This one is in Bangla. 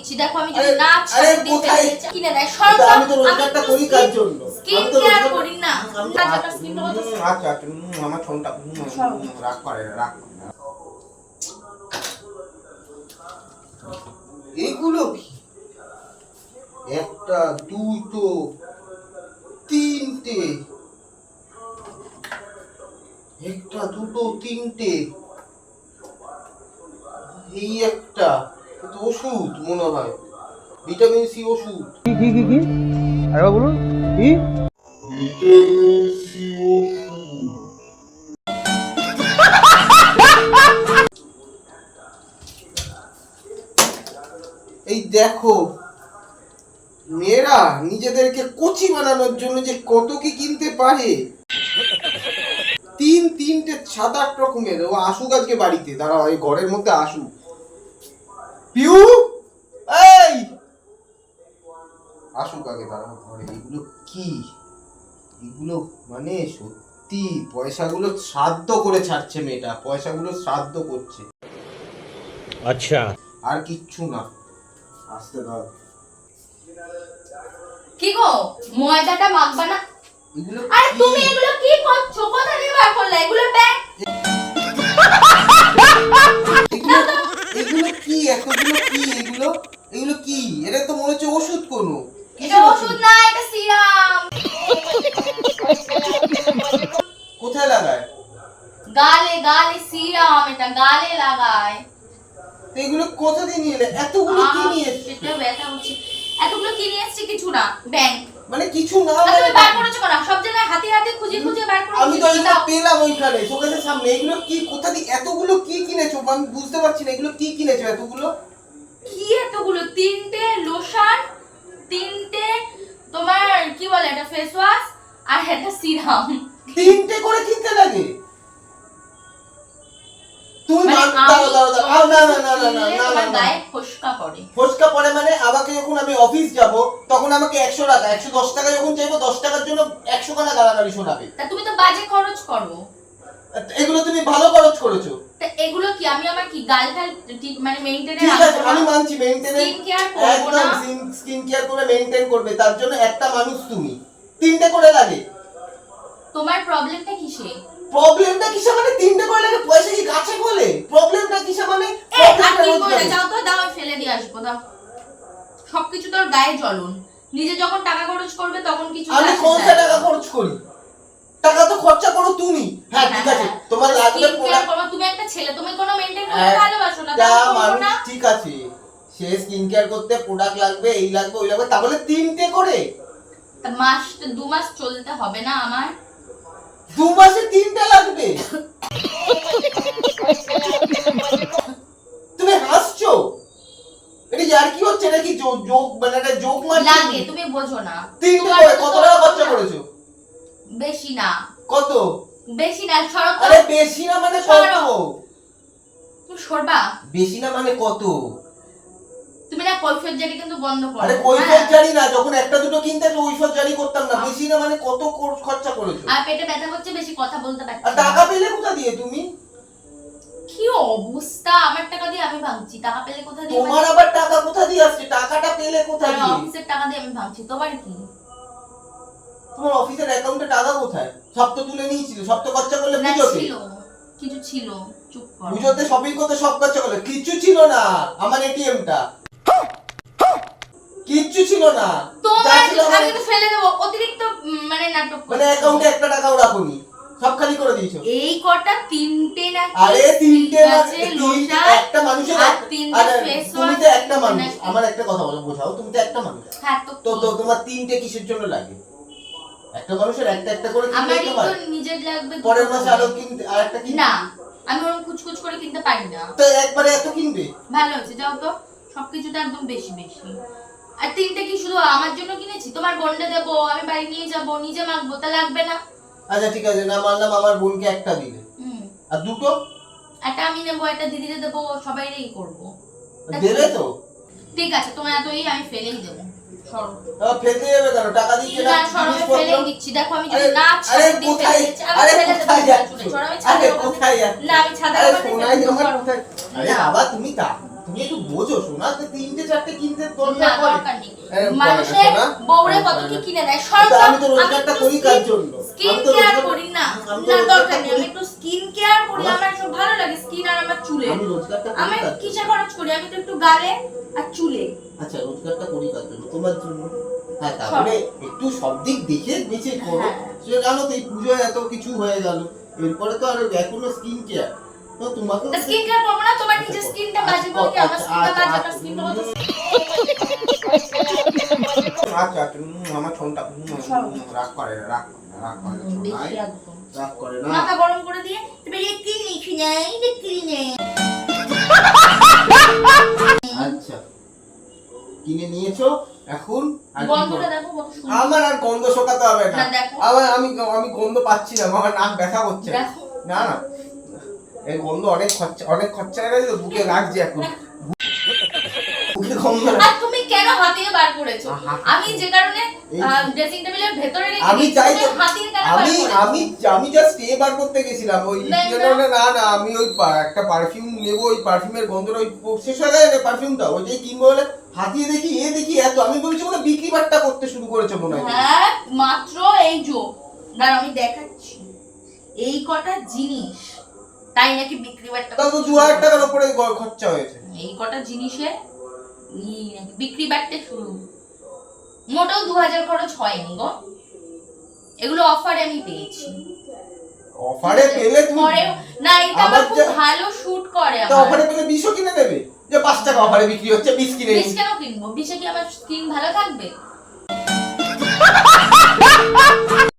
দিচ্ছি। দেখো আমি যদি না আরে কোথায়? কিনে দেয়। সরব আমি তো রোজগারটা করি কার জন্য? স্কিন কেয়ার করি না। আচ্ছা স্কিন তো আচ্ছা আচ্ছা আমার ফোনটা। হুম, রাগ করে রাগ। এগুলো কি? একটা দুটো তিনটে। একটা দুটো তিনটে। এই একটা। ওষুধ মনে হয়। ভিটামিন সি ওষুধ। কি কি কি কি? আরেকবার বলুন। কি? এই দেখো মেয়েরা নিজেদেরকে কচি বানানোর জন্য যে কত কি কিনতে পারে। তিন তিনটে সাত আট রকমের ও আসুক আজকে বাড়িতে দাঁড়াও এই ঘরের মধ্যে আসুক। পিউ? এই! আসুক আগে দাঁড়াও ঘরে। এগুলো কি? এগুলো মানে সত্যি পয়সাগুলো শ্রাদ্ধ করে ছাড়ছে মেয়েটা পয়সাগুলো শ্রাদ্ধ করছে। আচ্ছা। আর কিচ্ছু না। আসতে দাও। কি গো? ময়দাটা মাখবা না? এগুলো আরে তুমি এগুলো কি করছ? কোথা থেকে বার করলে? এগুলো ব্যাগ? এগুলো কি? এতগুলো কি? এগুলো এগুলো কি? এটা তো মনে হচ্ছে ওষুধ কোনো। এটা ওষুধ না এটা সিরাম। কোথায় লাগায়? গালে গালে সিরাম এটা গালে লাগায়। তো এগুলো কোথা দিয়ে নিয়ে এলে? এতগুলো কি নিয়ে এসছে? পেটে ব্যথা হচ্ছে। এতগুলো কি নিয়ে এসেছি? কিছু না ব্যাংক মানে কিছু না আর তুমি মানে- বার করেছ কেন? সব জায়গায় হাতে হাতে খুঁজে খুঁজে বার করে আমি তো দাও। পেলাম ওইখানে শোকেসের সামনে। এগুলো কি? কোথা দিয়ে? কিনেছো আমি বুঝতে পারছি না এগুলো কি কিনেছো এতগুলো? কি এতগুলো? তিনটে লোশন তিনটে তোমার কি বলে এটা ফেস ওয়াশ আর একটা সিরাম তিনটে করে কিনতে লাগে? তুমি মানে মান- আমি দাঁড়াও, দাঁড়াও, দাঁড়াও। আহ, না না না না না না না তোমার না গায়ে ফোসকা পড়ে। ফোসকা পড়ে মানে আমাকে যখন আমি অফিস যাব তখন আমাকে একশো টাকা একশো দশ টাকা যখন চাইব দশ টাকার জন্য একশো টাকা গালাগালি শোনাবে। তা তুমি তো বাজে খরচ করো। এগুলো তুমি ভালো খরচ করেছ। তা এগুলো কি? আমি আমার কি মানে আছে আমি মানছি মেনটেনেন্স স্কিন কেয়ার করব না? একদম স্কিন কেয়ার করে মেনটেন করবে তার জন্য একটা মানুষ তুমি। তিনটে করে লাগে। তোমার প্রবলেমটা কিসে? প্রবলেমটা কিসে মানে তিনটে করে লাগে? পয়সা কি গাছে বলে? প্রবলেমটা কিসে মানে। করে যাও তো দাও ফেলে দিয়ে আসব দাও। সবকিছু তোর গায়ে জ্বলন। নিজে যখন টাকা খরচ করবে তখন কিছু আমি কোন টাকা খরচ করি? টাকা তো খরচা করো তুমি। হ্যাঁ ঠিক আছে। হ্যাঁ, তোমার লাগবে তুমি একটা ছেলে তুমি কোনো মেইনটেইন হ্যাঁ, করতে ভালোবাসো না তা ঠিক আছে। সে স্কিন কেয়ার করতে প্রোডাক্ট লাগবে এই লাগবে ওই লাগবে তাহলে তিনটে করে। তা মাস দু মাস চলতে হবে না আমার? দু মাসে তিনটে লাগবে। তুমি হাসছো? এটা ইয়ার কি হচ্ছে? নাকি জো- যোগ মানে একটা যোগ মারছো লাগে তুমি? বোঝো না। তিনটে করে কত টাকা খরচা করেছ? বেশি না। কত? বেশি না সরব আরে বেশি না মানে কত। তুমি সরবা? বেশি না মানে কত? তুমি না কৈফিয়ত জারি কিন্তু বন্ধ করো। আরে হ্যাঁ? কৈফত জানি না যখন একটা দুটো কিনতে তো ওইসব জারি করতাম না। বেশি না মানে কত খরচা করেছ? আর পেটে ব্যথা করছে বেশি কথা বলতে পারছি আর টাকা পেলে কোথা দিয়ে তুমি? কি অবস্থা? আমার টাকা দিয়ে আমি ভাঙছি। টাকা পেলে কোথা দিয়ে তোমার আবার টাকা কোথা দিয়ে আসছে? টাকাটা পেলে কোথা দিয়ে? অফিসের টাকা দিয়ে আমি ভাঙছি। তোমার কি? তোমার অফিসের অ্যাকাউন্টে টাকা কোথায়? সব তো তুলে নিয়েছিল সব তো খরচা করলে না পুজোতে। ছিল। কিছু ছিল চুপ করো। পুজোতে শপিং করতে সব খরচা করলে। কিচ্ছু ছিল না আমার এটিএমটা কিচ্ছু ছিল না। তোমার আমি তো ফেলে দেবো অতিরিক্ত মানে নাটক মানে অ্যাকাউন্টে একটা টাকাও রাখুনি। সব খালি করে দিয়েছ। এই কটা তিনটে নাকি আরে তিনটে না- একটা মানুষের আর তিনটে আরে তুমি তো একটা মানুষ। আমার একটা কথা বলো বোঝাও তুমি তো একটা মানুষ। হ্যাঁ তো তো তোমার তিনটে কিসের জন্য লাগে? একটা মানুষের একটা একটা করে আমারই তো নিজের লাগবে পরের মাসে আরও কিনতে আর একটা কিনতে? না আমি ওরকম কুচকুচ করে কিনতে পারি না। তো একবারে এত কিনবে? ভালো যাও তো। সবকিছুতে একদম বেশি বেশি। আর তিনটে কি শুধু আমার জন্য কিনেছি? তোমার বোনকে দেবো আমি বাড়ি নিয়ে যাব নিজে মাখবো তা লাগবে না। আচ্ছা ঠিক আছে না মানলাম আমার বোনকে একটা দিলে আর দুটো? একটা আমি নেব একটা দিদিকে দেবো সবাইকেই করব। দেবে তো? ঠিক আছে তোমার এতই আমি ফেলেই দেবো। সরো যাবে কেন? টাকা দিচ্ছে না? ফেলেই দিচ্ছি। দেখো আমি যদি আরে না আরে কোথায়? ফেলে দিচ্ছি আমি আরে কোথায় যাচ্ছ চুলে। সরো আমি আরে কোথায় যাচ্ছ না আমি ছাদের আরে ওপরে সোনাই ফেলে দেবো, আমার সরো। কোথায়? আরে বাবা তুমি তা তুমি একটু বোঝো শোনা তিনটে চারটে কিনতে দরকার মানুষের শোনা? বউরে কত কি কিনে দেয়? সব আমি তো রোজগারটা করি কার জন্য? স্কিন কেয়ার করি না। না দরকার নেই। আমি একটু স্কিন কেয়ার করি আমার- সব ভালো লাগে স্কিন আর আমার চুলে। আমি রোজগারটা আমি কিসে খরচ করি? আমি তো একটু গালে আর চুলে। আচ্ছা রোজগারটা করি কার জন্য। তোমার জন্য। হ্যাঁ তারপরে একটু সব দিক দেখে বেঁচে করো। হ্যাঁ। সে জানো তো এই পুজোয় এত কিছু হয়ে গেল। এরপরে তো আর এখনও স্কিন কেয়ার তো তোমাকে স্কিন কেয়ার করব না তোমার নিজের স্কিনটা বাজে বল আমার স্কিনটা বাজে আমার স্কিনটা কত আচ্ছা আচ্ছা আমার রাগ করে রাগ রাগ করে রাগ করে। না। মাথা গরম করে দিয়ে নেই আচ্ছা কিনে নিয়েছো? এখন আমার আর গন্ধ শোকাতে হবে না। আমার আমি আমি গন্ধ পাচ্ছি না আমার নাক ব্যথা করছে। না না। এই গন্ধ অনেক খরচা অনেক খরচা হয়ে গেছে তো, বুকে লাগছে এখন। বুকে গন্ধ আর তুমি কেন হাতিয়ে বার করেছ? আমি যে কারণে ড্রেসিং টেবিলের ভেতরে রেখে আমি চাই তো- হাতিয়ে কেন বার আমি আমি আমি জাস্ট এ বার করতে গেছিলাম। ওই না, না। না না আমি ওই একটা পারফিউম নেব ওই পারফিউমের গন্ধটা ওই শেষ হয়ে গেছে পারফিউমটা ওইটাই কিনবো বলে হাতিয়ে দেখি এ দেখি এত। আমি বলছি মনে বিক্রি বাট্টা করতে শুরু করেছে মনে হয়। হ্যাঁ মাত্র এই দাঁড়া আমি দেখাচ্ছি। এই কটা জিনিস তাই নাকি বিক্রি বাট্টা তাও তো দু হাজার টাকার উপরে খরচা হয়েছে। এই কটা জিনিসে নাকি বিক্রি বাট্টে শুরু। মোটেও দু হাজার খরচ হয়নি গো। এগুলো অফারে আমি পেয়েছি। অফারে পেলে তুমি না এটা আমার খুব ভালো শুট করে তো আমার অফারে পেলে বিশও কিনে নেবে যে পাঁচ টাকা অফারে বিক্রি হচ্ছে বিশ কিনে নিই। কেন কিনবো? বিষে কি আমার স্কিন ভালো থাকবে?